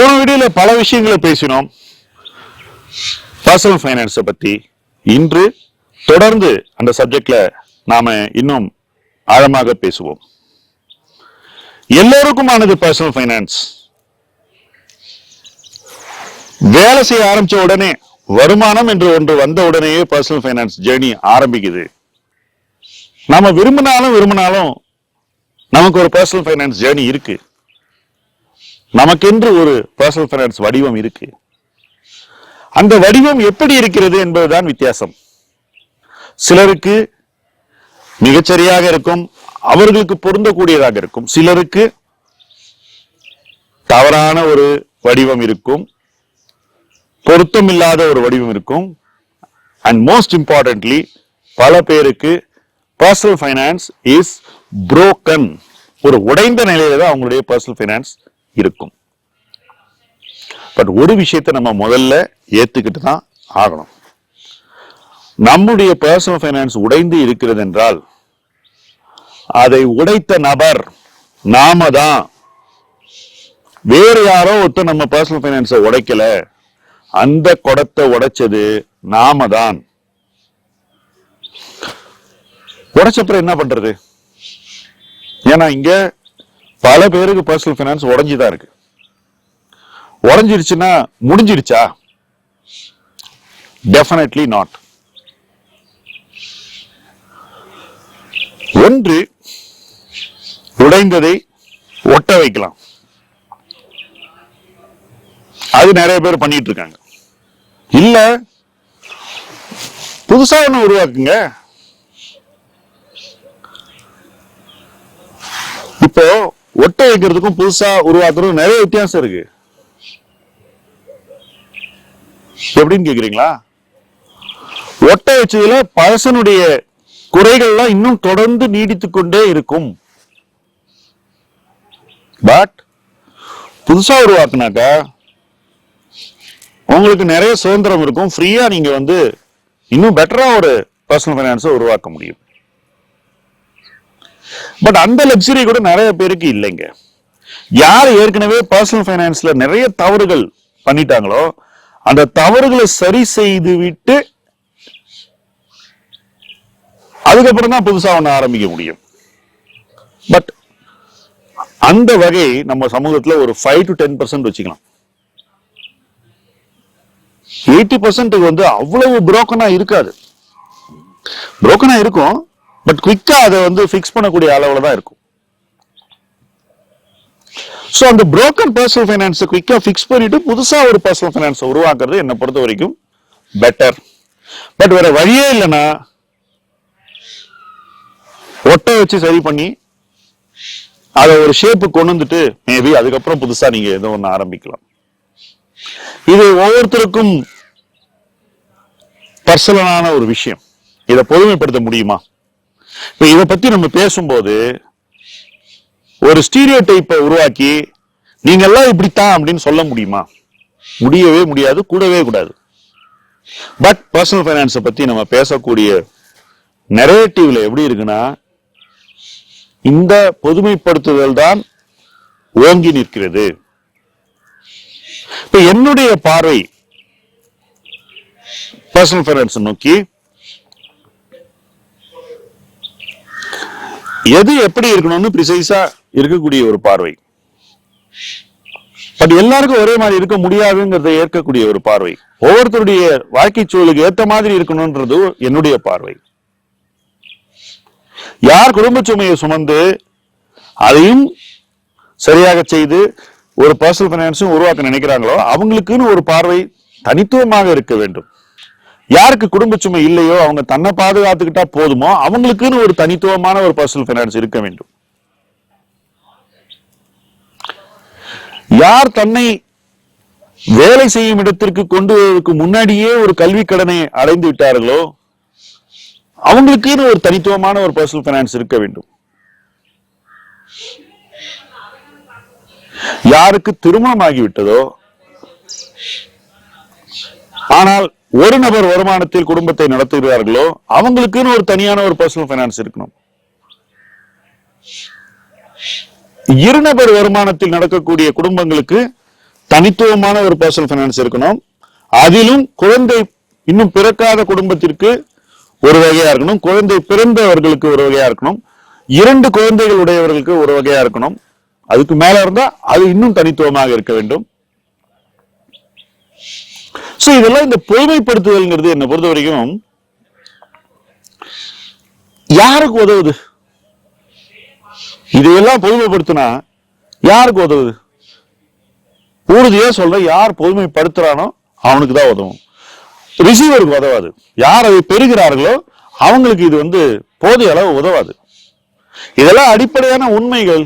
போன வீடியோல பல விஷயங்களை பேசினோம். பர்சனல் ஃபைனான்ஸை பத்தி. இன்று தொடர்ந்து அந்த சப்ஜெக்ட்ல நாம இன்னும் ஆழமாக பேசுவோம். எல்லோருக்குமானது பர்சனல் ஃபைனான்ஸ் வேலை செய்ய ஆரம்பிச்ச உடனே வருமானம் என்று ஒன்று வந்த உடனேயே பர்சனல் ஃபைனான்ஸ் ஜேர்னி ஆரம்பிக்குது. நாம விரும்பினாலும் விரும்பினாலும் நமக்கு ஒரு பர்சனல் ஃபைனான்ஸ் ஜேர்னி இருக்கு. நமக்கென்று ஒரு பர்சனல் ஃபைனான்ஸ் வடிவம் இருக்கு. அந்த வடிவம் எப்படி இருக்கிறது என்பதுதான் வித்தியாசம். சிலருக்கு மிகச்சரியாக இருக்கும் அவர்களுக்கு பொருந்தக்கூடியதாக இருக்கும். சிலருக்கு தவறான ஒரு வடிவம் இருக்கும் பொருத்தம் இல்லாத ஒரு வடிவம் இருக்கும். அண்ட் மோஸ்ட் இம்பார்ட்டன்ட்லி பல பேருக்கு பர்சனல் ஃபைனான்ஸ் இஸ் புரோக்கன் ஒரு உடைந்த நிலையில தான் அவங்களுடைய பர்சனல் ஃபைனான்ஸ் இருக்கும். பட் ஒரு விஷயத்தை நம்ம முதல்ல ஏத்துக்கிட்டு தான் ஆகணும். நம்முடைய பர்சனல் ஃபைனான்ஸ் உடைந்து இருக்கிறது என்றால் அதை உடைத்த நபர் நாம தான். வேறு யாரோ ஒருத்தர் நம்ம பர்சனல் ஃபைனான்ஸை உடைக்கல அந்த குடத்தை உடைச்சது நாம தான். உடைச்சப்புறம் என்ன பண்றது? ஏன்னா இங்க பல பேருக்கு பர்சனல் ஃபினான்ஸ் உடஞ்சுதான் இருக்கு. உடஞ்சிருச்சுன்னா முடிஞ்சிருச்சா டெஃபினெட்லி நாட் ஒன்று உடைந்ததை ஒட்ட வைக்கலாம். அது நிறைய பேர் பண்ணிட்டு இருக்காங்க இல்ல புதுசா ஒண்ணு உருவாக்குங்க. இப்போ ஒட்டை வைக்கிறதுக்கும் புதுசா உருவாக்குறதுக்கும் நிறைய வித்தியாசம் இருக்கு. எப்படின்னு கேக்குறீங்களா? ஒட்டை வச்சதுல பழசனுடைய குறைகள்லாம் இன்னும் தொடர்ந்து நீடித்துக்கொண்டே இருக்கும். பட் புதுசா உருவாக்குனாக்கா உங்களுக்கு நிறைய சுதந்திரம் இருக்கும். ஃப்ரீயா நீங்க வந்து இன்னும் பெட்டரா ஒரு பர்சனல் ஃபைனான்ஸை உருவாக்க முடியும். பட் அந்த லக்ஸரி கூட நிறைய பேருக்கு இல்லைங்க. யார் ஏற்கனவே பர்சனல் ஃபைனான்ஸ்ல நிறைய தவறுகள் பண்ணிட்டாங்களோ அந்த தவறுகளை சரி செய்து விட்டு அதுக்கப்புறம் தான் புதுசா ஒன்று ஆரம்பிக்க முடியும். பட் அந்த வகை நம்ம சமூகத்துல ஒரு ஃபைவ் டு டென் பர்சன்ட் வச்சுக்கலாம். எயிட்டி பர்சன்ட்டுக்கு வந்து அவ்வளவு புரோக்கனா இருக்காது. புரோக்கனா இருக்கும். பட் குவிக்கா அதை வந்து ஃபிக்ஸ் பண்ணக்கூடிய அளவுல தான் இருக்கும். ஸோ அந்த புரோக்கன் பர்சனல் ஃபைனான்ஸை குவிக்கா ஃபிக்ஸ் பண்ணிட்டு புதுசா ஒரு பர்சனல் ஃபைனான்ஸை உருவாக்குறது என்னை பொறுத்த வரைக்கும் பெட்டர் பட் வேற வழியே இல்லைன்னா ஒட்டை வச்சு சரி பண்ணி அதை ஒரு ஷேப்பு கொண்டு வந்துட்டு மேபி அதுக்கப்புறம் புதுசா நீங்க ஏதோ ஒன்று ஆரம்பிக்கலாம். இது ஒவ்வொருத்தருக்கும் பர்சனலான ஒரு விஷயம். இதை பொதுமைப்படுத்த முடியுமா? இப்போ இதை பத்தி நம்ம பேசும்போது ஒரு ஸ்டீரியோ டைப்பை உருவாக்கி நீங்க எல்லாம் இப்படித்தான் அப்படின்னு சொல்ல முடியுமா? முடியவே முடியாது கூடவே கூடாது. பட் பர்சனல் ஃபைனான்ஸை பத்தி நம்ம பேசக்கூடிய நெரேட்டிவ்ல எப்படி இருக்குன்னா இந்த பொதுமைப்படுத்துதல் தான் ஓங்கி நிற்கிறது. இப்ப என்னுடைய பார்வை பர்சனல் ஃபைனான்ஸ் நோக்கி எது எப்படி இருக்கணும்னு ப்ரிசைஸா இருக்கக்கூடிய ஒரு பார்வை. பட் எல்லாருக்கும் ஒரே மாதிரி இருக்க முடியாதுங்கிறத ஏற்கக்கூடிய ஒரு பார்வை. ஒவ்வொருத்தருடைய வாழ்க்கை சூழலுக்கு ஏத்த மாதிரி இருக்கணும்ன்றது என்னுடைய பார்வை. யார் குடும்ப சுமையை சுமந்து அதையும் சரியாக செய்து ஒரு பர்சனல் ஃபைனான்ஸும் உருவாக்க நினைக்கிறாங்களோ அவங்களுக்குன்னு ஒரு பார்வை தனித்துவமாக இருக்க வேண்டும். யாருக்கு குடும்ப சுமை இல்லையோ அவங்க தன்னை பாதுகாத்துக்கிட்டா போதுமோ அவங்களுக்குன்னு ஒரு தனித்துவமான ஒரு பர்சனல் ஃபைனான்ஸ் இருக்க வேண்டும். யார் தன்னை வேலை செய்யும் இடத்திற்கு கொண்டு வருவதற்கு முன்னாடியே ஒரு கல்வி கடனை அடைந்து விட்டார்களோ அவங்களுக்குன்னு ஒரு தனித்துவமான ஒரு பர்சனல் ஃபைனான்ஸ் இருக்க வேண்டும். யாருக்கு திருமணம் ஆகிவிட்டதோ ஆனால் ஒரு நபர் வருமானத்தில் குடும்பத்தை நடத்துகிறார்களோ அவங்களுக்குன்னு ஒரு தனியான ஒரு பர்சனல் ஃபைனான்ஸ் இருக்கணும். இருநபர் வருமானத்தில் நடக்கக்கூடிய குடும்பங்களுக்கு தனித்துவமான ஒரு பர்சனல் ஃபைனான்ஸ் இருக்கணும். அதிலும் குழந்தை இன்னும் பிறக்காத குடும்பத்திற்கு ஒரு வகையா இருக்கணும். குழந்தை பிறந்தவர்களுக்கு ஒரு வகையா இருக்கணும். இரண்டு குழந்தைகள் உடையவர்களுக்கு ஒரு வகையா இருக்கணும். அதுக்கு மேல இருந்தா அது இன்னும் தனித்துவமாக இருக்க வேண்டும். சோ இதெல்லாம் இந்த பொதுமைப்படுத்துதல்ங்கிறது என்னை பொறுத்த வரைக்கும் யாருக்கு உதவுது? இதையெல்லாம் பொதுமைப்படுத்தினா யாருக்கு உதவுது? உறுதியா சொல்றேன் யார் பொதுமைப்படுத்துறானோ அவனுக்கு தான் உதவும். ரிசீவருக்கு உதவாது. யார் அதை பெறுகிறார்களோ அவங்களுக்கு இது வந்து போதிய அளவு உதவாது. இதெல்லாம் அடிப்படையான உண்மைகள்.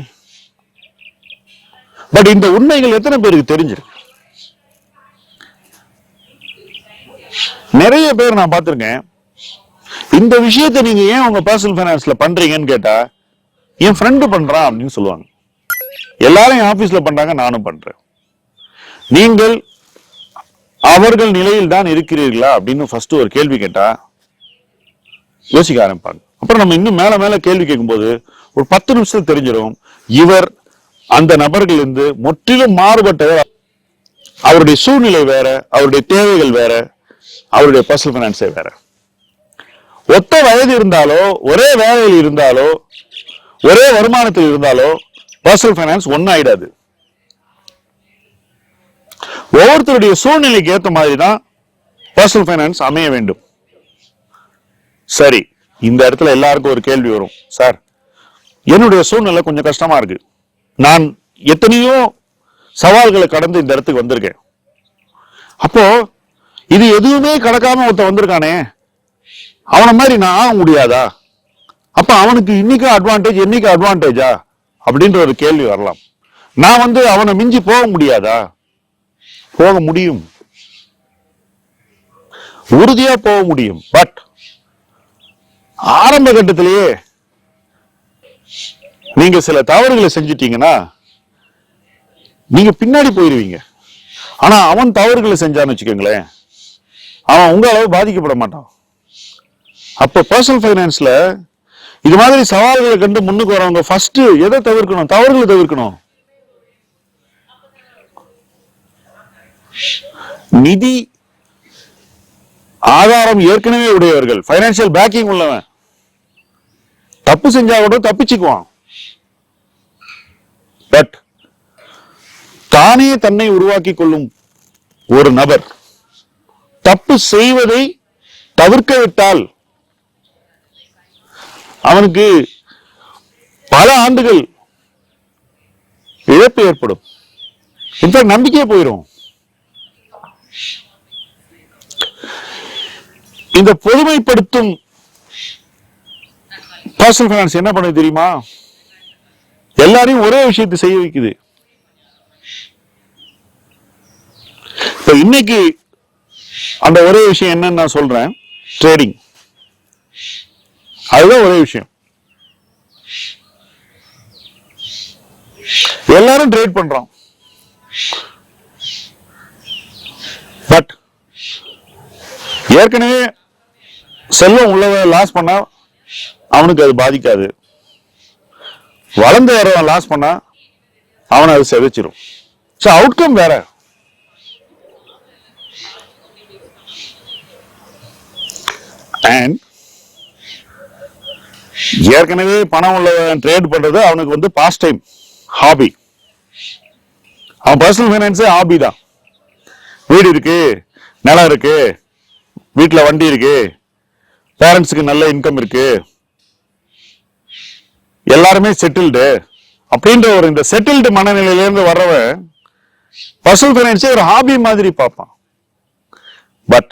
பட் இந்த உண்மைகள் எத்தனை பேருக்கு தெரிஞ்சிருக்கு? நிறைய பேர் நான் பார்த்துருக்கேன். இந்த விஷயத்தை நீங்க ஏன் உங்க பர்சனல் ஃபைனான்ஸ்ல பண்றீங்கன்னு கேட்டா என் ஃப்ரெண்டு பண்றான் அப்படின்னு சொல்லுவாங்க. எல்லாரும் என் ஆபீஸ்ல பண்றாங்க நானும் பண்றேன். நீங்கள் அவர்கள் நிலையில் தான் இருக்கிறீர்களா அப்படின்னு ஃபர்ஸ்ட் ஒரு கேள்வி கேட்டா யோசிக்க ஆரம்பிப்பாங்க. அப்புறம் நம்ம இன்னும் மேல மேல கேள்வி கேட்கும்போது ஒரு பத்து நிமிஷத்துல தெரிஞ்சிடும். இவர் அந்த நபர்கள் இருந்து முற்றிலும் மாறுபட்டவர். அவருடைய சூழ்நிலை வேற அவருடைய தேவைகள் வேற அவருடைய பர்சனல் ஃபைனான்ஸே வேற. ஒத்த வயது இருந்தாலோ ஒரே வேலையில் இருந்தாலோ ஒரே வருமானத்தில் இருந்தாலோ பர்சனல் ஃபைனான்ஸ் ஒன்னாயிடாது. ஒவ்வொருத்தருடைய சூழ்நிலைக்கு ஏற்ற மாதிரி தான் பர்சனல் ஃபைனான்ஸ் அமைய வேண்டும். சரி இந்த இடத்துல எல்லாருக்கும் ஒரு கேள்வி வரும். சார் என்னுடைய சூழ்நிலை கொஞ்சம் கஷ்டமா இருக்கு. நான் எத்தனையோ சவால்களை கடந்து இந்த இடத்துக்கு வந்திருக்கேன். அப்போ இது எதுவுமே கடக்காம ஒருத்தன் வந்திருக்கானே? அவனை மாதிரி நான் ஆக முடியாதா? அப்ப அவனுக்கு இன்னைக்கு அட்வான்டேஜ் என்னைக்கு அட்வான்டேஜா அப்படின்ற ஒரு கேள்வி வரலாம். நான் வந்து அவனை மிஞ்சி போக முடியாதா? போக முடியும். உறுதியா போக முடியும். பட் ஆரம்ப கட்டத்திலேயே நீங்க சில தவறுகளை செஞ்சிட்டீங்கன்னா நீங்க பின்னாடி போயிருவீங்க. ஆனா அவன் தவறுகளை செஞ்சான்னு வச்சுக்கோங்களேன். அவன் உங்க அளவு பாதிக்கப்பட மாட்டான். அப்ப பர்சனல் ஃபைனான்ஸ்ல இது மாதிரி சவால்களை கண்டு முன்னுக்கு வரவங்க ஃபர்ஸ்ட் எதை தவிர்க்கணும்? தவறுகளை தவிர்க்கணும். நிதி ஆதாரம் ஏற்கனவே உடையவர்கள். பைனான்சியல் பேக்கிங் உள்ளவன். தப்பு செஞ்சா கூட தப்பிச்சுக்குவான். பட் தானே தன்னை உருவாக்கி கொள்ளும் ஒரு நபர் தப்பு செய்வதை தவிர்க்க விட்டால் அவனுக்கு பல ஆண்டுகள் இழப்பு ஏற்படும். இன்ஃபேக்ட் நம்பிக்கையே போயிடும் இந்த பொதுமைப்படுத்தும் பர்சனல் ஃபைனான்ஸ் என்ன பண்ணுது தெரியுமா? எல்லாரையும் ஒரே விஷயத்தை செய்ய வைக்குது. இப்ப இன்னைக்கு அந்த ஒரே விஷயம் என்னன்னு நான் சொல்றேன். ட்ரேடிங் அதுதான் ஒரே விஷயம். எல்லாரும் ட்ரேட் பண்றோம். பட் ஏற்கனவே செல்வம் உள்ளவ லாஸ் பண்ணா அவனுக்கு அது பாதிக்காது. வளர்ந்து வரவன் லாஸ் பண்ணா அவனை அது செதைச்சிரும். ஸோ அவுட்கம் வேற. அண்ட் ஏற்கனவே பணம் உள்ள ட்ரேட் பண்றது அவனுக்கு வந்து பாஸ்ட் டைம் ஹாபி அவன் பர்சனல் ஃபைனான்ஸே ஹாபி தான். வீடு இருக்கு நிலம் இருக்கு வீட்டில் வண்டி இருக்கு பேரண்ட்ஸுக்கு நல்ல இன்கம் இருக்கு. எல்லாருமே செட்டில்டு அப்படின்ற ஒரு இந்த செட்டில்டு மனநிலையிலேருந்து வர்றவன் பர்சனல் ஃபைனான்ஸே ஒரு ஹாபி மாதிரி பார்ப்பான். பட்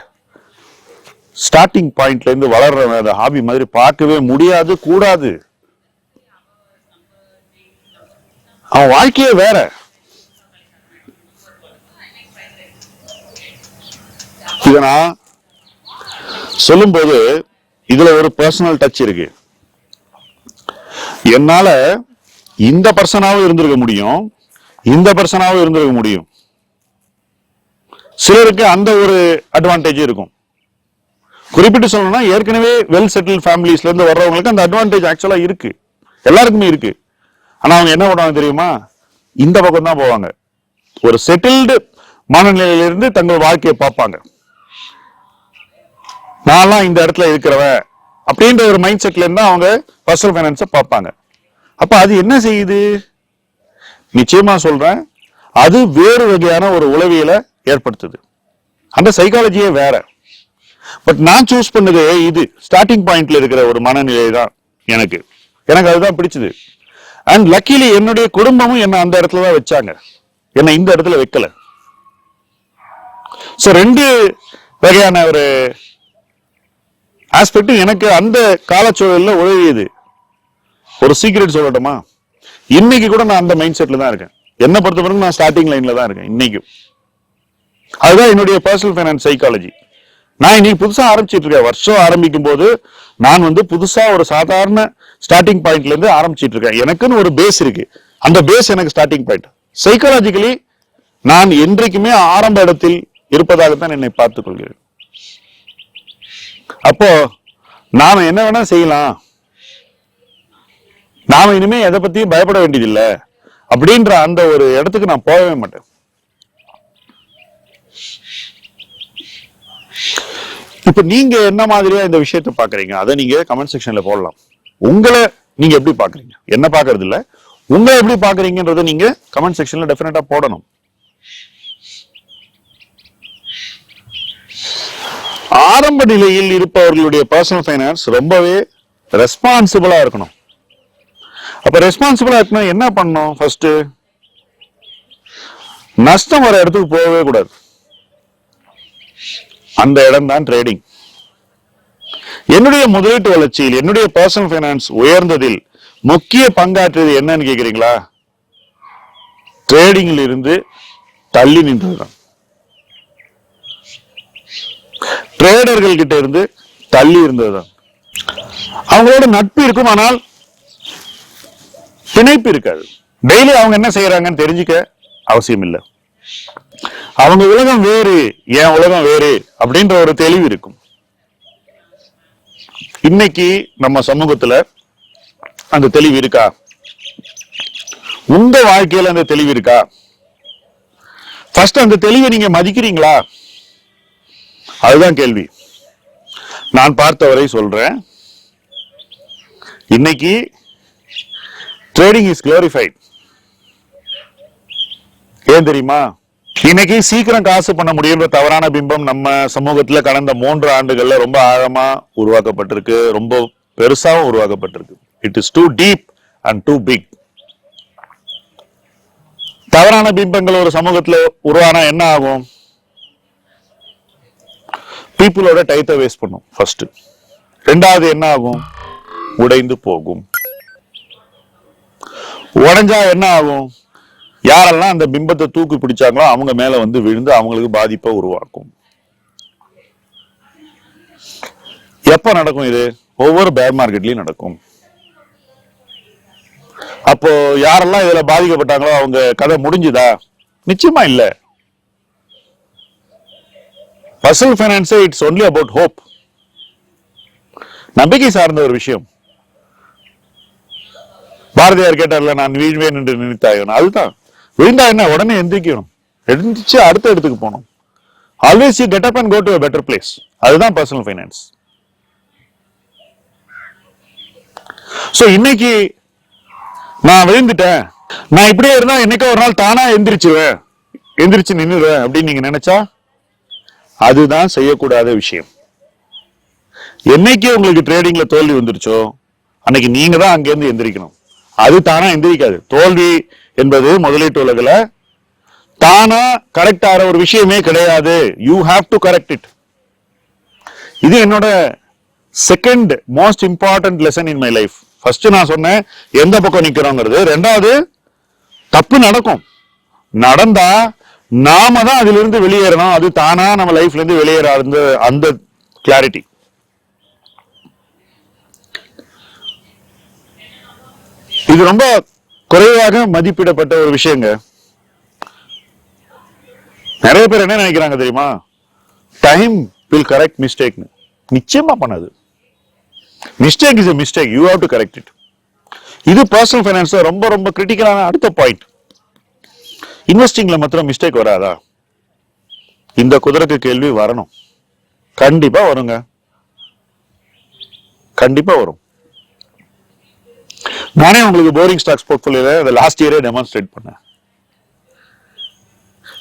ஸ்டார்டிங் பாயிண்ட்ல இருந்து வளர்றவன் அந்த ஹாபி மாதிரி பார்க்கவே முடியாது கூடாது. அவன் வாழ்க்கையே வேற. இத நான் சொல்லும்போது இதுல ஒரு பர்சனல் டச் இருக்கு. என்னால இந்த பர்சனாவும் இருந்திருக்க முடியும் இந்த பர்சனாவும் இருந்திருக்க முடியும். சிலருக்கு அந்த ஒரு அட்வான்டேஜ் இருக்கும். குறிப்பிட்டு சொல்லணும்னா ஏற்கனவே வெல் செட்டில் ஃபேமிலிஸ்ல இருந்து வர்றவங்களுக்கு அந்த அட்வான்டேஜ் ஆக்சுவலா இருக்கு. எல்லாருக்குமே இருக்கு. ஆனா அவங்க என்ன பண்ணுவாங்க தெரியுமா? இந்த பக்கம் தான் போவாங்க. ஒரு செட்டில்டு மனநிலையிலிருந்து தங்கள் வாழ்க்கையை பார்ப்பாங்க. நான்லாம் இந்த இடத்துல இருக்கிறவன் அப்படின்ற ஒரு மைண்ட் செட்ல இருந்தா அவங்க பர்சனல் ஃபைனான்ஸை பார்ப்பாங்க. அப்ப அது என்ன செய்யுது? நிச்சயமா சொல்றேன் அது வேறு வகையான ஒரு உளவியலை ஏற்படுத்துது. அந்த சைக்காலஜியே வேற. பட் நான் சூஸ் பண்ணது இது. ஸ்டார்டிங் பாயிண்ட்ல இருக்கிற ஒரு மனநிலை தான் எனக்கு. எனக்கு அதுதான் பிடிச்சது. அண்ட் லக்கிலி என்னுடைய குடும்பமும் என்ன அந்த இடத்துல தான் வச்சாங்க. என்னை இந்த இடத்துல வைக்கல. சோ ரெண்டு வகையான ஒரு ஆஸ்பெக்ட் எனக்கு அந்த காலச்சூழலில் உதவியது. ஒரு சீக்ரெட் சொல்லட்டுமா? இன்னைக்கு கூட நான் அந்த மைண்ட் செட்ல தான் இருக்கேன். என்னை பொறுத்த வரைக்கும் நான் ஸ்டார்டிங் லைன்ல தான் இருக்கேன் இன்னைக்கும். அதுதான் என்னுடைய பர்சனல் ஃபைனான்ஸ் சைக்காலஜி நான் இன்னைக்கு புதுசா ஆரம்பிச்சிட்டு இருக்கேன். வருஷம் ஆரம்பிக்கும் போது நான் வந்து புதுசா ஒரு சாதாரண ஸ்டார்டிங் பாயிண்ட்ல இருந்து ஆரம்பிச்சிட்டு இருக்கேன். எனக்குன்னு ஒரு பேஸ் இருக்கு. அந்த பேஸ் எனக்கு ஸ்டார்டிங் பாயிண்ட் சைக்காலஜிக்கலி நான் என்றைக்குமே ஆரம்ப இடத்தில் இருப்பதாகத்தான் என்னை பார்த்துக் கொள்கிறேன். அப்போ நாம என்ன வேணா செய்யலாம். நாம இனிமே எதை பத்தியும் பயப்பட வேண்டியதில்லை. அப்படின்ற அந்த ஒரு இடத்துக்கு நான் போகவே மாட்டேன். இப்ப நீங்க என்ன மாதிரியா இந்த விஷயத்தை பாக்குறீங்க? அதை நீங்க கமெண்ட் செக்ஷன்ல போடலாம். உங்களை நீங்க எப்படி பாக்குறீங்க? என்ன பாக்குறது இல்ல. உங்களை எப்படி பாக்குறீங்கன்றத நீங்க கமெண்ட் செக்ஷன்ல டெஃபினட்டா போடணும். ஆரம்ப நிலையில் இருப்பவர்களுடைய பர்சனல் ஃபைனான்ஸ் ரொம்பவே ரெஸ்பான்சிபிளா இருக்கணும். அப்ப ரெஸ்பான்சிபிளா இருக்கணும் என்ன பண்ணணும் ஃபர்ஸ்ட் நஷ்டம் வர இடத்துக்கு போகவே கூடாது. அந்த இடம் தான் ட்ரேடிங் என்னுடைய முதலீட்டு வளர்ச்சியில் என்னுடைய பர்சனல் ஃபைனான்ஸ் உயர்ந்ததில் முக்கிய பங்காற்றியது என்னன்னு கேக்குறீங்களா? ட்ரேடிங்கில் இருந்து தள்ளி நின்றதுதான். ட்ரேடர்கள் கிட்ட இருந்து தள்ளி இருந்ததுதான். அவங்களோட நட்பு இருக்கும் ஆனால் பிணைப்பு இருக்காது. டெய்லி அவங்க என்ன செய்யறாங்கன்னு தெரிஞ்சுக்க அவசியம் இல்லை அவங்க உலகம் வேறு என் உலகம் வேறு அப்படின்ற ஒரு தெளிவு இருக்கும். இன்னைக்கு நம்ம சமூகத்துல அந்த தெளிவு இருக்கா? உங்க வாழ்க்கையில அந்த தெளிவு இருக்கா? ஃபர்ஸ்ட் அந்த தெளிவை நீங்க மதிக்கிறீங்களா? அதுதான் கேள்வி. நான் பார்த்தவரை சொல்றேன். இன்னைக்கு ட்ரேடிங் இஸ் glorified. ஏன் தெரியுமா? இன்னைக்கு சீக்கிரம் காசு பண்ண முடியுன்ற தவறான பிம்பம் நம்ம சமூகத்துல கடந்த மூன்று ஆண்டுகள்ல ரொம்ப ஆழமா உருவாக்கப்பட்டிருக்கு. ரொம்ப பெருசாவும் உருவாக்கப்பட்டிருக்கு. It is too deep and too big தவறான பிம்பங்கள் ஒரு சமூகத்துல உருவானா என்ன ஆகும்? பீப்புளோட டைத்தை வேஸ்ட் பண்ணும் ஃபர்ஸ்ட் ரெண்டாவது என்ன ஆகும்? உடைந்து போகும். உடைஞ்சா என்ன ஆகும்? யாரெல்லாம் அந்த பிம்பத்தை தூக்கி பிடிச்சாங்களோ அவங்க மேல வந்து விழுந்து அவங்களுக்கு பாதிப்பை உருவாக்கும். எப்ப நடக்கும் இது? ஒவ்வொரு பேர் மார்க்கெட்லயும் நடக்கும். அப்போ யாரெல்லாம் இதுல பாதிக்கப்பட்டாங்களோ அவங்க கதை முடிஞ்சுதா? நிச்சயமா இல்ல. பர்சனல் ஃபைனான்ஸே இட்ஸ் ஒன்லி அபவுட் ஹோப் நம்பிக்கை சார்ந்த ஒரு விஷயம். பாரதியார் கேட்டார்ல நான் வீழ்வேன் என்று நினைத்தாயன் அதுதான். விழுந்தா என்ன? உடனே எந்திரிக்கணும். எழுந்திரிச்சு அடுத்த இடத்துக்கு போகணும். Always you get up and go to better place அதுதான் பர்சனல் ஃபைனான்ஸ் சோ இன்னைக்கு நான் விழுந்துட்டேன். நான் இப்படியே இருந்தா என்னைக்கோ ஒரு நாள் தானா எந்திரிச்சிருவேன். எந்திரிச்சு நின்னுடுவேன் அப்படின்னு நீங்க நினைச்சா அதுதான் செய்யக்கூடாத விஷயம். என்னைக்கு உங்களுக்கு ட்ரேடிங்ல தோல்வி வந்துருச்சோ அன்னைக்கு நீங்க தான் அங்கிருந்து எந்திரிக்கணும். அது தானா எந்திரிக்காது. தோல்வி என்பது முதலீட்டு உலகில். தானா கரெக்ட் ஆகிற ஒரு விஷயமே கிடையாது. You have to correct it இது என்னோட second most important lesson in my life first நான் சொன்னேன் எந்த பக்கம் நிற்கிறோங்கிறது ரெண்டாவது தப்பு நடக்கும். நடந்தா நாம தான் அதிலிருந்து வெளியேறணும். அது தானா நம்ம லைஃப்ல இருந்து வெளியேற அந்த அந்த கிளாரிட்டி இது ரொம்ப குறைவாக மதிப்பிடப்பட்ட ஒரு விஷயங்க. நிறைய பேர் என்ன நினைக்கிறாங்க தெரியுமா? டைம் வில் கரெக்ட் மிஸ்டேக் நிச்சயமா பண்ணாது. Mistake is mistake you have to correct it இது பர்சனல் ஃபைனான்ஸ்ல ரொம்ப ரொம்ப கிரிட்டிக்கலான அடுத்த பாயிண்ட் இன்வெஸ்டிங்ல மாத்திரம் மிஸ்டேக் வராதா? இந்த குதிரைக்கு கேள்வி வரணும். கண்டிப்பா வருங்க. கண்டிப்பா வரும். நானே உங்களுக்கு போரிங் ஸ்டாக்ஸ் போர்ட்ஃபோலியோல இந்த லாஸ்ட் இயரே டெமான்ஸ்ட்ரேட் பண்ணேன்.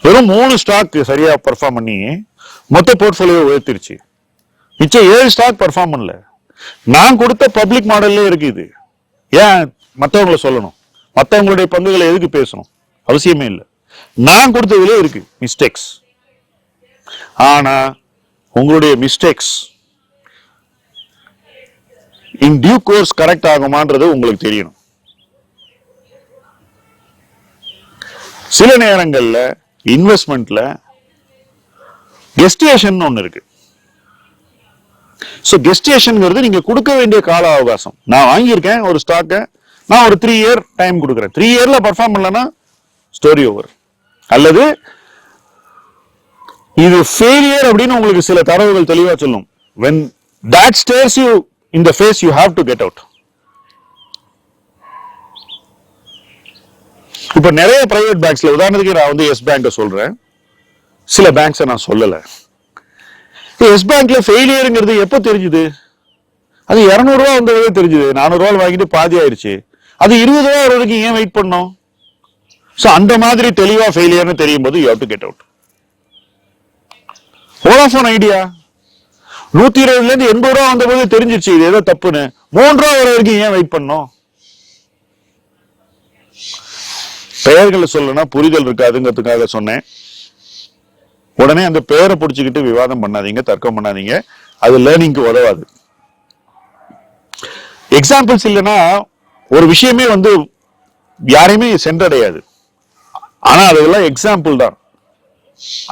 வெறும் மூணு ஸ்டாக் சரியா பெர்ஃபார்ம் பண்ணி மொத்த போர்ட்ஃபோலியோ உயர்த்திருச்சு. மிச்சம் ஏழு ஸ்டாக் பர்ஃபார்ம் பண்ணல. நான் கொடுத்த பப்ளிக் மாடல்லே இருக்கு இது. ஏன்? மற்றவங்கள சொல்லணும். மற்றவங்களுடைய பங்குகளை எதுக்கு பேசணும்? அவசியமே இல்லை. நான் கொடுத்ததுலேயே இருக்கு மிஸ்டேக்ஸ் ஆனா உங்களுடைய mistakes in due course correct ஆகுமான்றது உங்களுக்கு தெரியணும். சில நேரங்களில் இன்வெஸ்ட்மெண்ட்ல கெஸ்டேஷன் ஒன்று இருக்கு. ஸோ கெஸ்டேஷன்ங்கிறது நீங்க கொடுக்க வேண்டிய கால அவகாசம். நான் வாங்கியிருக்கேன் ஒரு ஸ்டாக்கை நான் ஒரு த்ரீ இயர் டைம் கொடுக்குறேன். த்ரீ இயர்ல பர்ஃபார்ம் பண்ணலன்னா ஸ்டோரி ஓவர் அல்லது இது ஃபெயிலியர் அப்படின்னு உங்களுக்கு சில தரவுகள் தெளிவா சொல்லும். When that stares you in the face you have to get out இப்போ நிறைய பிரைவேட் பேங்க்ஸ்ல உதாரணத்துக்கு நான் வந்து எஸ் பேங்கை சொல்கிறேன் சில பேங்க்ஸை நான் சொல்லலை. எஸ் பேங்க்ல ஃபெயிலியருங்கிறது எப்போ தெரிஞ்சுது? அது இரநூறுவா வந்ததே தெரிஞ்சுது. நானூறுவா வாங்கிட்டு பாதி ஆயிடுச்சு அது இருபது ரூபா வரைக்கும் ஏன் வெயிட் பண்ணோம்? ஸோ அந்த மாதிரி தெளிவாக ஃபெயிலியர்னு தெரியும் போது you have to get out Vodafone idea நூத்தி இருபதுல இருந்து எண்பது ரூபா வந்த போது தெரிஞ்சிருச்சு இது ஏதோ தப்புன்னு. மூன்று ரூபா வர வரைக்கும் ஏன் வெயிட் பண்ணோம் பெயர்களை சொல்லனா புரிதல் இருக்காதுங்கிறதுக்காக சொன்னேன். உடனே அந்த பெயரை பிடிச்சிக்கிட்டு விவாதம் பண்ணாதீங்க தர்க்கம் பண்ணாதீங்க. அது லேர்னிங்க்கு உதவாது. எக்ஸாம்பிள்ஸ் இல்லைன்னா ஒரு விஷயமே வந்து யாரையுமே சென்றடையாது. ஆனா அதெல்லாம் எக்ஸாம்பிள் தான்.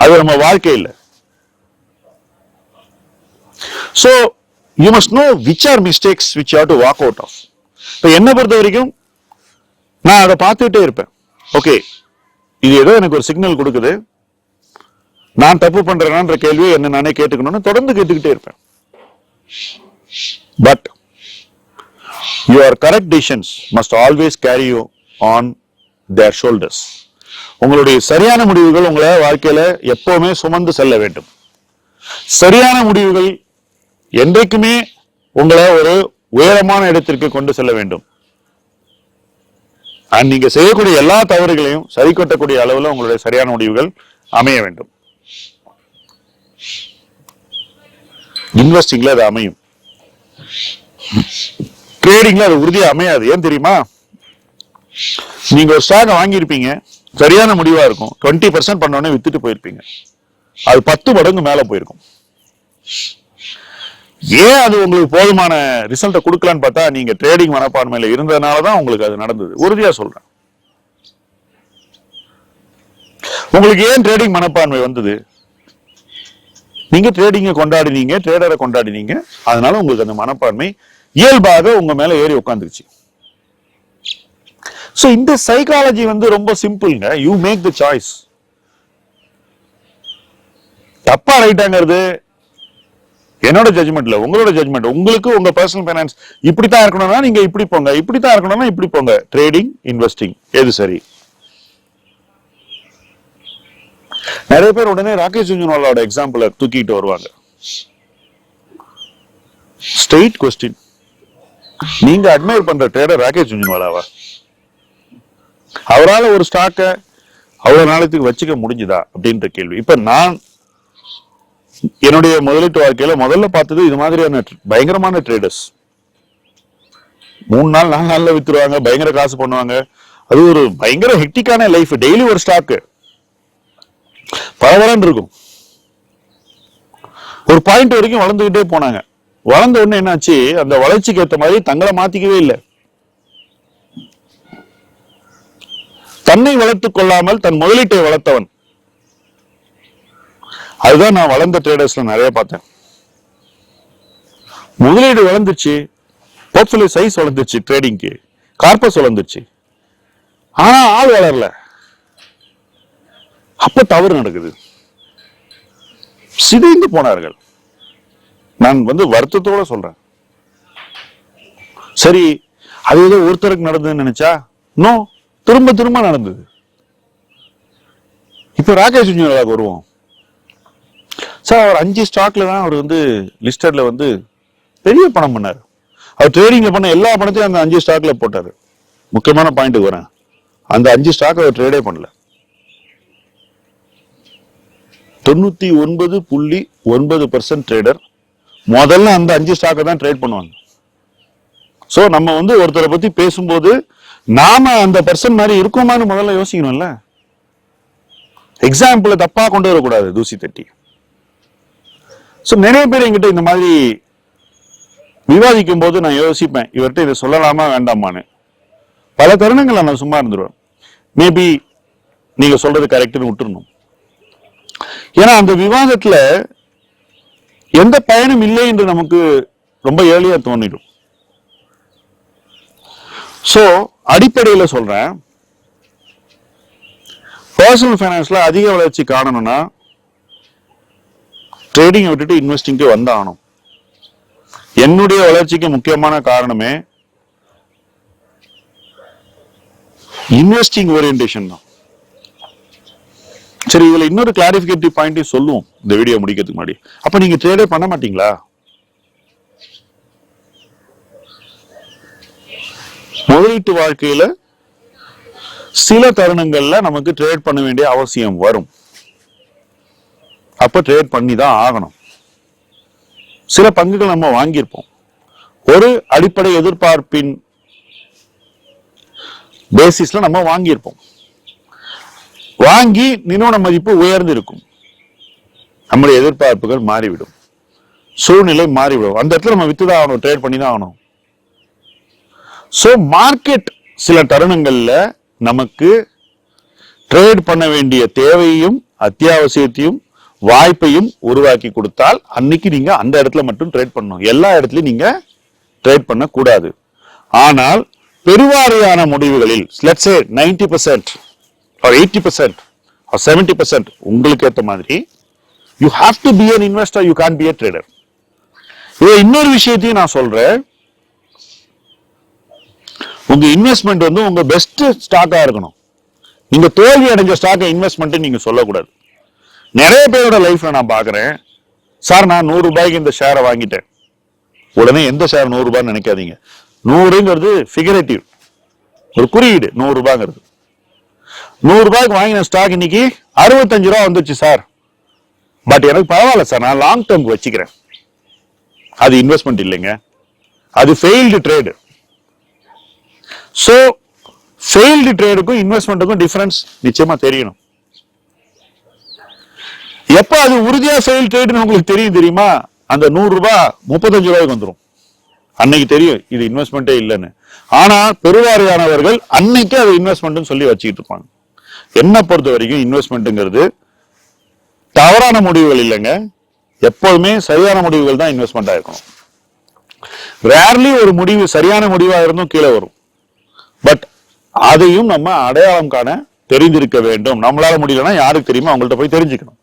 அது நம்ம வாழ்க்கை இல்லை so you must know which are mistakes which are to walk out of இப்போ என்னை பொறுத்த வரைக்கும் நான் அதை பார்த்துக்கிட்டே இருப்பேன். ஓகே இது ஏதோ எனக்கு ஒரு சிக்னல் கொடுக்குது. நான் தப்பு பண்றேனான்ற கேள்வியை என்ன நானே கேட்டுக்கணும்னு தொடர்ந்து கேட்டுக்கிட்டே இருப்பேன். But your correct decisions must always carry you on their shoulders உங்களுடைய சரியான முடிவுகள் உங்களை வாழ்க்கையில எப்பவுமே சுமந்து செல்ல வேண்டும். சரியான முடிவுகள் என்றைக்குமே உங்களை ஒரு உயரமான இடத்திற்கு கொண்டு செல்ல வேண்டும். அண்ட் நீங்க செய்யக்கூடிய எல்லா தவறுகளையும் சரி கொட்டக்கூடிய அளவுல உங்களுடைய சரியான முடிவுகள் அமைய வேண்டும். இன்வெஸ்டிங்ல அது அமையும். ட்ரேடிங்ல அது உறுதியா அமையாது. ஏன் தெரியுமா? நீங்க ஒரு ஸ்டாக் வாங்கியிருப்பீங்க. சரியான முடிவா இருக்கும். டுவெண்ட்டி பர்சன்ட் பண்ணோடனே வித்துட்டு போயிருப்பீங்க. அது பத்து மடங்கு மேல போயிருக்கும். ஏன் அது உங்களுக்கு போதுமான ரிசல்ட்டை கொடுக்கலான்னு பார்த்தா நீங்க ட்ரேடிங் மனப்பான்மையில இருந்ததுனால தான் உங்களுக்கு அது நடந்தது. உறுதியா சொல்றேன். உங்களுக்கு ஏன் ட்ரேடிங் மனப்பான்மை வந்தது? நீங்க ட்ரேடிங்கை கொண்டாடினீங்க ட்ரேடரை கொண்டாடினீங்க. அதனால உங்களுக்கு அந்த மனப்பான்மை இயல்பாக உங்க மேல ஏறி உட்காந்துருச்சு ஸோ இந்த சைக்காலஜி வந்து ரொம்ப சிம்பிள்ங்க யூ மேக் த சாய்ஸ் தப்பா ரைட்டாங்கிறது என்னோட ஜட்மெண்ட்ல உங்களோட ஜட்ஜ்மெண்ட் உங்களுக்கு உங்க பர்சனல் ஃபைனான்ஸ் இப்படித்தான் இருக்கணும்னா நீங்க இப்படி போங்க இப்படித்தான் இருக்கணும்னா இப்படி போங்க. ட்ரேடிங் இன்வெஸ்டிங் எது சரி? நிறைய பேர் உடனே ராகேஷ் ஜுன்ஜுன்வாலோட எக்ஸாம்பிள தூக்கிட்டு வருவாங்க. ஸ்ட்ரெயிட் கொஸ்டின் நீங்க அட்மையர் பண்ற ட்ரேடர் ராகேஷ் ஜுன்ஜுன்வாலாவா? அவரால ஒரு ஸ்டாக்கை அவ்வளவு நாளைக்கு வச்சுக்க முடிஞ்சுதா? அப்படின்ற கேள்வி. இப்ப நான் என்னுடைய முதலீட்டு வாழ்க்கையில முதல்ல பார்த்தது இது மாதிரியான பயங்கரமான ட்ரேடர்ஸ் மூணு நாள் நாலு நாள்ல வித்துருவாங்க பயங்கர காசு பண்ணுவாங்க. அது ஒரு பயங்கர ஹெக்டிக்கான லைஃப் டெய்லி ஒரு ஸ்டாக்கு பரபரன்னு இருக்கும். ஒரு பாயிண்ட் வரைக்கும் வளர்ந்துகிட்டே போனாங்க. வளர்ந்த உடனே என்னாச்சு? அந்த வளர்ச்சிக்கு ஏத்த மாதிரி தங்களை மாத்திக்கவே இல்லை. தன்னை வளர்த்துக் கொள்ளாமல் தன் முதலீட்டை வளர்த்தவன். அதுதான் நான் வளர்ந்த ட்ரேடர்ஸ்ல நிறைய பார்த்தேன். முதலீடு வளர்ந்துச்சு போர்ட்ஃபோலியோ சைஸ் வளர்ந்துச்சு ட்ரேடிங்க்கு கார்பஸ் வளர்ந்துச்சு. ஆனா ஆள் வளரல. அப்ப தவறு நடக்குது. சிதைந்து போனார்கள். நான் வந்து வருத்தத்தோட சொல்றேன். சரி அது ஏதோ ஒருத்தருக்கு நடந்ததுன்னு நினைச்சா? நோ திரும்ப திரும்ப நடந்தது. இப்போ ராகேஷ் வருவோம். சார் அவர் அஞ்சு ஸ்டாக்ல தான் அவர் வந்து லிஸ்டர்ல வந்து பெரிய பணம் பண்ணார். அவர் ட்ரேடிங்ல பண்ண எல்லா பணத்தையும் அந்த அஞ்சு ஸ்டாக்ல போட்டாரு. முக்கியமான பாயிண்ட்டுக்கு வரேன். அந்த அஞ்சு ஸ்டாக் அவர் ட்ரேடே பண்ணல. தொண்ணூத்தி ஒன்பது புள்ளி ஒன்பது பர்சன்ட் ட்ரேடர் முதல்ல அந்த அஞ்சு ஸ்டாக்கை தான் ட்ரேட் பண்ணுவாங்க. ஸோ நம்ம வந்து ஒருத்தரை பத்தி பேசும்போது நாம அந்த பர்சன் மாதிரி இருக்கோமான்னு முதல்ல யோசிக்கணும்ல. எக்ஸாம்பிள் தப்பா கொண்டு வரக்கூடாது தூசி தட்டி. ஸோ நிறைய பேர் என்கிட்ட இந்த மாதிரி விவாதிக்கும் போது நான் யோசிப்பேன் இவர்கிட்ட இதை சொல்லலாமா வேண்டாமான்னு. பல தருணங்கள் நான் சும்மா இருந்துருவேன். மேபி நீங்க சொல்றது கரெக்டுன்னு விட்டுறணும். ஏன்னா அந்த விவாதத்துல எந்த பயனும் இல்லை என்று நமக்கு ரொம்ப ஏழியா தோணிடும் ஸோ அடிப்படையில் சொல்றேன். பர்சனல் ஃபைனான்ஸ்ல அதிக வளர்ச்சி காணணும்னா ட்ரேடிங் விட்டுட்டு இன்வெஸ்டிங்க்கு வந்தாகணும் என்னுடைய வளர்ச்சிக்கு முக்கியமான காரணமே இன்வெஸ்டிங் ஓரியன்டேஷன் தான். சரி இதுல இன்னொரு கிளாரிபிகேட்டிவ் பாயிண்டையும் சொல்லுவோம். இந்த வீடியோ முடிக்கிறதுக்கு முன்னாடி. அப்ப நீங்க ட்ரேடே பண்ண மாட்டீங்களா? முதலீட்டு வாழ்க்கையில சில தருணங்கள்ல நமக்கு ட்ரேட் பண்ண வேண்டிய அவசியம் வரும். அப்ப ட்ரேட் பண்ணி தான் ஆகணும். சில பங்குகள் நம்ம வாங்கியிருப்போம். ஒரு அடிப்படை எதிர்பார்ப்பின் பேசிஸ்ல நம்ம வாங்கியிருப்போம். வாங்கி நிறுவன மதிப்பு உயர்ந்து இருக்கும் நம்முடைய எதிர்பார்ப்புகள் மாறிவிடும். சூழ்நிலை மாறிவிடும். அந்த இடத்துல நம்ம வித்துதான் ஆகணும் ட்ரேட் பண்ணி தான் ஆகணும். சோ மார்க்கெட் சில தருணங்கள்ல நமக்கு ட்ரேட் பண்ண வேண்டிய தேவையும் அத்தியாவசியத்தையும் வாய்ப்பையும் உருவாக்கி கொடுத்தால் அன்னைக்கு நீங்க அந்த இடத்துல மட்டும் ட்ரேட் பண்ணணும். எல்லா இடத்துலயும் நீங்க ட்ரேட் பண்ண கூடாது ஆனால் பெருவாரியான முடிவுகளில் let's say ninety percent or eighty percent or seventy percent உங்களுக்கு ஏற்ற மாதிரி you have to be an investor you can be a trader இது இன்னொரு விஷயத்தையும் நான் சொல்றேன். உங்க இன்வெஸ்ட்மெண்ட் வந்து உங்க பெஸ்ட் ஸ்டாக்கா இருக்கணும். நீங்க தோல்வி அடைஞ்ச ஸ்டாக்கை இன்வெஸ்ட்மெண்ட் நீங்க சொல்லக்கூடாது. நிறைய பேரோட லைஃப்ல நான் பாக்குறேன் சார் நான் நூறு ரூபாய்க்கு இந்த ஷேரை வாங்கிட்டேன். உடனே எந்த ஷேர் நூறு ரூபாய்னு நினைக்காதீங்க. நூறுங்கிறது ஃபிகரேட்டிவ் ஒரு குறியீடு நூறு ரூபாங்கிறது. நூறு ரூபாய்க்கு வாங்கின ஸ்டாக் இன்னைக்கு அறுபத்தஞ்சு ரூபா வந்துச்சு சார் பட் எனக்கு பரவாயில்ல சார் நான் லாங் டேர்ம் வச்சுக்கிறேன். அது இன்வெஸ்ட்மெண்ட் இல்லைங்க. அது ஃபெயில்டு ட்ரேடு ஸோ ஃபெயில்டு ட்ரேடுக்கும் இன்வெஸ்ட்மெண்ட்டுக்கும் டிஃபரன்ஸ் நிச்சயமா தெரியணும். எப்ப அது உறுதியா செயல் ட்ரேடுன்னு உங்களுக்கு தெரியும் தெரியுமா? அந்த நூறு ரூபாய் முப்பத்தஞ்சு ரூபாய்க்கு வந்துடும் அன்னைக்கு தெரியும் இது இன்வெஸ்ட்மெண்ட்டே இல்லைன்னு. ஆனா பெருவாரியானவர்கள் அன்னைக்கு அது இன்வெஸ்ட்மெண்ட்னு சொல்லி வச்சுக்கிட்டு இருப்பாங்க. என்ன பொறுத்த வரைக்கும் இன்வெஸ்ட்மெண்ட்டுங்கிறது தவறான முடிவுகள் இல்லைங்க. எப்போதுமே சரியான முடிவுகள் தான் இன்வெஸ்ட்மெண்ட் இருக்கணும். ரேர்லி ஒரு முடிவு சரியான முடிவாக இருந்தும் கீழே வரும். பட் அதையும் நம்ம அடையாளம் காண தெரிந்திருக்க வேண்டும். நம்மளால முடியலன்னா யாருக்கு தெரியுமோ அவங்கள்ட்ட போய் தெரிஞ்சுக்கணும்.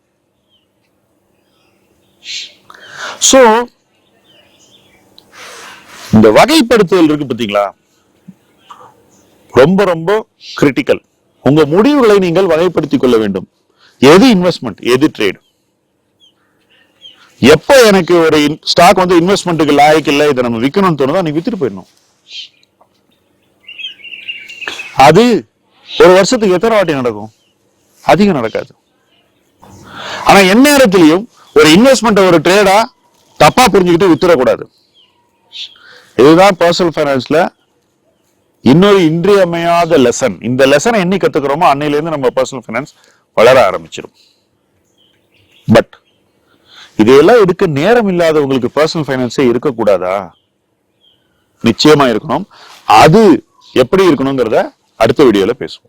சோ இந்த வகைப்படுத்துதல் இருக்கு பாத்தீங்களா ரொம்ப ரொம்ப கிரிட்டிக்கல் உங்க முடிவுகளை நீங்கள் வகைப்படுத்திக் கொள்ள வேண்டும். எது இன்வெஸ்ட்மெண்ட் எது ட்ரேட் எப்போ எனக்கு ஒரு ஸ்டாக் வந்து இன்வெஸ்ட்மெண்ட்டுக்கு லாயக்கு இல்லை இதை நம்ம விற்கணும்னு தோணுதோ அன்னைக்கு வித்துட்டு போயிடணும். அது ஒரு வருஷத்துக்கு எத்தனை வாட்டி நடக்கும்? அதிகம் நடக்காது. ஆனா எந்நேரத்திலையும் ஒரு இன்வெஸ்ட்மெண்ட் ஒரு ட்ரேடா தப்பா புரிஞ்சுக்கிட்டு வித்துடக்கூடாது. இதுதான் பர்சனல் ஃபைனான்ஸ்ல இன்னொரு இன்றியமையாத லெசன் இந்த லெசனை என்னைக்கு கத்துக்கிறோமோ அன்னையிலேருந்து நம்ம பர்சனல் ஃபைனான்ஸ் வளர ஆரம்பிச்சிடும் பட் இதையெல்லாம் எடுக்க நேரம் இல்லாதவங்களுக்கு பர்சனல் ஃபைனான்ஸே இருக்கக்கூடாதா? நிச்சயமா இருக்கணும். அது எப்படி இருக்கணுங்கிறத அடுத்த வீடியோல பேசுவோம்.